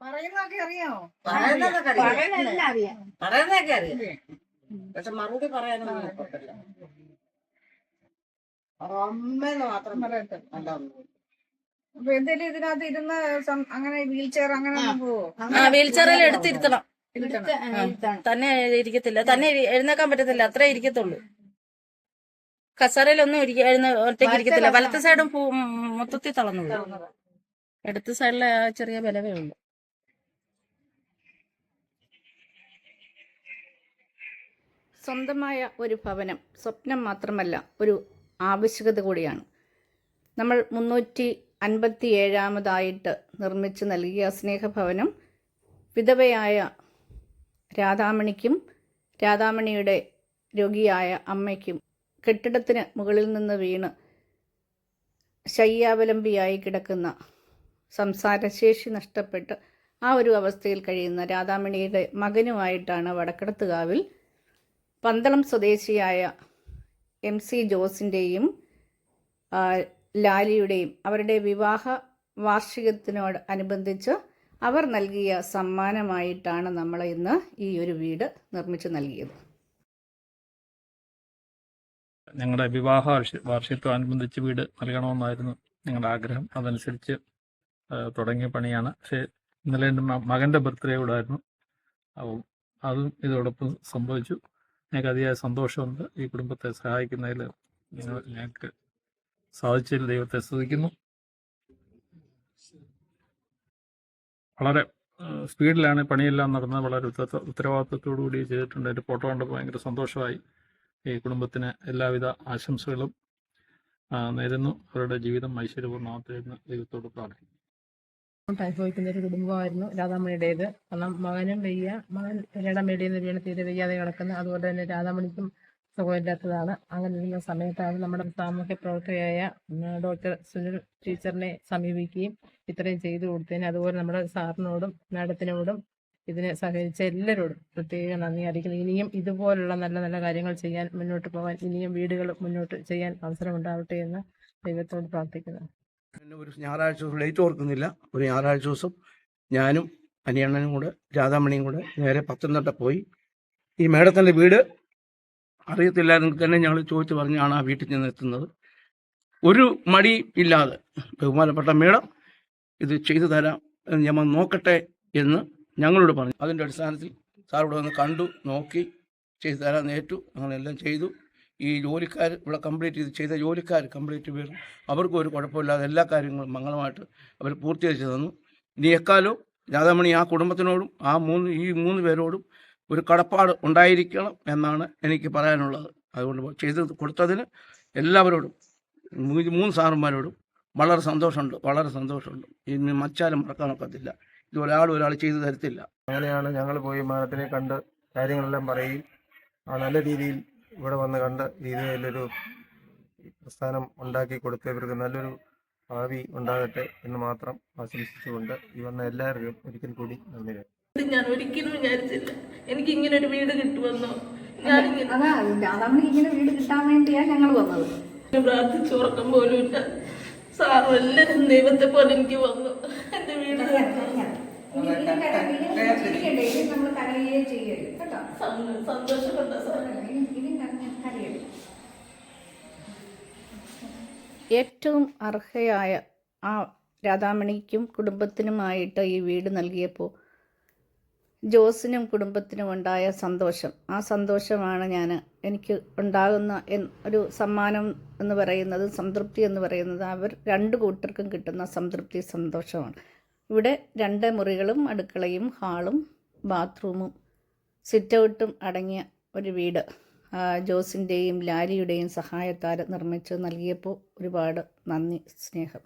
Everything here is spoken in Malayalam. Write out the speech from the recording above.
പറയുന്നതൊക്കെ അറിയാമോ പറയുന്നതൊക്കെ അറിയാം. പറയുന്നതെല്ലാം അറിയാം. പറയുന്നതൊക്കെ അറിയാം. പക്ഷെ മറുപടി പറയാനൊന്നും ഒക്കത്തില്ല അമ്മന്ന് മാത്രം പറയട്ടെ അല്ല അപ്പൊ എന്തേലും ഇതിനകത്ത് ഇരുന്ന് സം- അങ്ങനെ വീൽ ചെയർ അങ്ങനെ പോവോ? ആ വീൽ ചെയറിൽ എടുത്തിരുത്തണം. തന്നെ ഇരിക്കത്തില്ല തന്നെ എഴുന്നേക്കാൻ പറ്റത്തില്ല. അത്രേ ഇരിക്കത്തുള്ളൂ. കസേരയിലൊന്നും ഇരിക്ക എഴുന്ന ഒറ്റയ്ക്ക് ഇരിക്കത്തില്ല വലത്തെ സൈഡും മൊത്തത്തിൽ തളർന്നു എടുത്ത സൈഡിലെ ചെറിയ ബലവേ ഉള്ളൂ. സ്വന്തമായ ഒരു ഭവനം സ്വപ്നം മാത്രമല്ല ഒരു ആവശ്യകത കൂടിയാണ്. നമ്മൾ മുന്നൂറ്റി അൻപത്തി ഏഴാമതായിട്ട് നിർമ്മിച്ചു നൽകിയ സ്നേഹഭവനം വിധവയായ രാധാമണിക്കും രാധാമണിയുടെ രോഗിയായ അമ്മയ്ക്കും കെട്ടിടത്തിന് മുകളിൽ നിന്ന് വീണ് ശയ്യാവലംബിയായി കിടക്കുന്ന സംസാരശേഷി നഷ്ടപ്പെട്ട് ആ ഒരു അവസ്ഥയിൽ കഴിയുന്ന രാധാമണിയുടെ മകനുമായിട്ടാണ് വടക്കടത്തുകാവിൽ പന്തളം സ്വദേശിയായ എം സി ജോസിന്റെയും ലാലിയുടെയും അവരുടെ വിവാഹ വാർഷികത്തിനോട് അനുബന്ധിച്ച് അവർ നൽകിയ സമ്മാനമായിട്ടാണ് നമ്മൾ ഇന്ന് ഈ ഒരു വീട് നിർമ്മിച്ചു നൽകിയത്. ഞങ്ങളുടെ വിവാഹ വാർഷി- വാർഷികത്തോടനുബന്ധിച്ച് വീട് നൽകണമെന്നായിരുന്നു ഞങ്ങളുടെ ആഗ്രഹം. അതനുസരിച്ച് തുടങ്ങിയ പണിയാണ്. പക്ഷേ ഇന്നലെ എന്റെ മകന്റെ ബർത്ത്ഡേ കൂടെ ആയിരുന്നു അപ്പം അതും ഇതോടൊപ്പം സംഭവിച്ചു. ഞങ്ങൾക്ക് അതിയായ സന്തോഷമുണ്ട് ഈ കുടുംബത്തെ സഹായിക്കുന്നതിൽ. ഞങ്ങൾ ഞങ്ങൾക്ക് സാധിച്ചതിൽ ദൈവത്തെ സ്തുതിക്കുന്നു. വളരെ സ്പീഡിലാണ് പണിയെല്ലാം നടന്നത്. വളരെ ഉത്തര- ഉത്തരവാദിത്വത്തോടു കൂടി ചെയ്തിട്ടുണ്ട്. എന്റെ ഫോട്ടോ കണ്ടപ്പോൾ ഭയങ്കര സന്തോഷമായി. ഈ കുടുംബത്തിന് എല്ലാവിധ ആശംസകളും നേരുന്നു. അവരുടെ ജീവിതം ഐശ്വര്യപൂർണമാകട്ടെ ദൈവത്തോട് പ്രാർത്ഥിക്കുന്നു. അനുഭവിക്കുന്ന ഒരു കുടുംബമായിരുന്നു രാധാമണിയുടേത്. കാരണം മകനും വയ്യ മകൻ രാധാമണിയുടെ നിന്ന് വീണ് തീരെ വയ്യാതെ കിടക്കുന്ന. അതുപോലെ തന്നെ രാധാമണിക്കും സുഖമില്ലാത്തതാണ്. അങ്ങനെ ഇരുന്ന സമയത്താണ് നമ്മുടെ സാമൂഹ്യ പ്രവർത്തകയായ ഡോക്ടർ സുനിൽ ടീച്ചറിനെ സമീപിക്കുകയും ഇത്രയും ചെയ്തു കൊടുത്തതിന്. അതുപോലെ നമ്മുടെ സാറിനോടും മാഡത്തിനോടും ഇതിനെ സഹകരിച്ച എല്ലാവരോടും പ്രത്യേക നന്ദി അറിയിക്കുന്നു. ഇനിയും ഇതുപോലുള്ള നല്ല നല്ല കാര്യങ്ങൾ ചെയ്യാൻ മുന്നോട്ട് പോകാൻ ഇനിയും വീടുകൾ മുന്നോട്ട് ചെയ്യാൻ അവസരമുണ്ടാവട്ടെ എന്ന് ദൈവത്തോട് പ്രാർത്ഥിക്കുന്നു. പിന്നെ ഒരു ഞായറാഴ്ച ദിവസം ലേറ്റ് ഓർക്കുന്നില്ല. ഒരു ഞായറാഴ്ച ദിവസം ഞാനും അനിയണ്ണനും കൂടെ രാധാമണിയും കൂടെ നേരെ പത്തനംതിട്ട പോയി. ഈ മേഡത്തിന്റെ വീട് അറിയത്തില്ലായിരുന്നെങ്കിൽ തന്നെ ഞങ്ങൾ ചോദിച്ചു പറഞ്ഞാണ് ആ വീട്ടിൽ ചെന്ന് എത്തുന്നത്. ഒരു മടി ഇല്ലാതെ ബഹുമാനപ്പെട്ട മേഡം ഇത് ചെയ്തു തരാം ഞാൻ നോക്കട്ടെ എന്ന് ഞങ്ങളോട് പറഞ്ഞു. അതിന്റെ അടിസ്ഥാനത്തിൽ സാർ വന്ന് കണ്ടു നോക്കി ചെയ്തു തരാൻ ഏറ്റു അങ്ങനെയെല്ലാം ചെയ്തു. ഈ ജോലിക്കാർ ഇവിടെ കംപ്ലീറ്റ് ചെയ്ത് ചെയ്ത ജോലിക്കാർ കംപ്ലീറ്റ് പേരും അവർക്കും ഒരു കുഴപ്പമില്ലാതെ എല്ലാ കാര്യങ്ങളും മംഗളമായിട്ട് അവർ പൂർത്തീകരിച്ച് തന്നു. ഇനി എക്കാലോ രാധാമണി ആ കുടുംബത്തിനോടും ആ മൂന്ന് ഈ മൂന്ന് പേരോടും ഒരു കടപ്പാട് ഉണ്ടായിരിക്കണം എന്നാണ് എനിക്ക് പറയാനുള്ളത്. അതുകൊണ്ട് ചെയ്ത് കൊടുത്തതിന് എല്ലാവരോടും മൂന്ന് സാറന്മാരോടും വളരെ സന്തോഷമുണ്ട് വളരെ സന്തോഷമുണ്ട്. ഇനി മച്ചാലും മറക്കാനൊക്കത്തില്ല ഇത് ഒരാൾ ഒരാൾ ചെയ്തു തരത്തില്ല. അങ്ങനെയാണ് ഞങ്ങൾ പോയി മാനത്തിനെ കണ്ട് കാര്യങ്ങളെല്ലാം പറയും. ആ നല്ല രീതിയിൽ ഇവിടെ വന്ന് കണ്ട് രീതിയിലൊരു പ്രസ്ഥാനം ഉണ്ടാക്കി കൊടുത്ത് ഇവർക്ക് നല്ലൊരു ഭാവി ഉണ്ടാകട്ടെ എന്ന് മാത്രം ആശംസിച്ചുകൊണ്ട് ഈ വന്ന എല്ലാവരുടെയും ഒരിക്കൽ കൂടി നന്ദി ഞാൻ ഒരിക്കലും വിചാരിച്ചില്ല. എനിക്ക് ഇങ്ങനെ ഒരു വീട് കിട്ടുമെന്നോ? ഞാൻ അതാ ഇങ്ങനെ വീട് കിട്ടാൻ വേണ്ടിയാ ഞങ്ങൾ വന്നത്. പ്രാർത്ഥിച്ചു ഉറക്കം പോലും ഇല്ല. സാറും എല്ലാവരും ദൈവത്തെ പോലെ എനിക്ക് വന്നു. എന്റെ വീട് സന്തോഷപ്പെട്ട സാർ. ഏറ്റവും അർഹയായ ആ രാധാമണിക്കും കുടുംബത്തിനുമായിട്ട് ഈ വീട് നൽകിയപ്പോൾ ജോസിനും കുടുംബത്തിനും ഉണ്ടായ സന്തോഷം. ആ സന്തോഷമാണ് ഞാൻ എനിക്ക് ഉണ്ടാകുന്ന ഒരു സമ്മാനം എന്ന് പറയുന്നത് സംതൃപ്തി എന്ന് പറയുന്നത്. അവർ രണ്ട് കൂട്ടർക്കും കിട്ടുന്ന സംതൃപ്തി സന്തോഷമാണ്. ഇവിടെ രണ്ട് മുറികളും അടുക്കളയും ഹാളും ബാത്റൂമും സിറ്റൗട്ടും അടങ്ങിയ ഒരു വീട്. ജോസിന്റെയും ലാലിയുടെയും സഹായത്താൽ നിർമ്മിച്ച് നൽകിയപ്പോൾ ഒരുപാട് നന്ദി സ്നേഹം.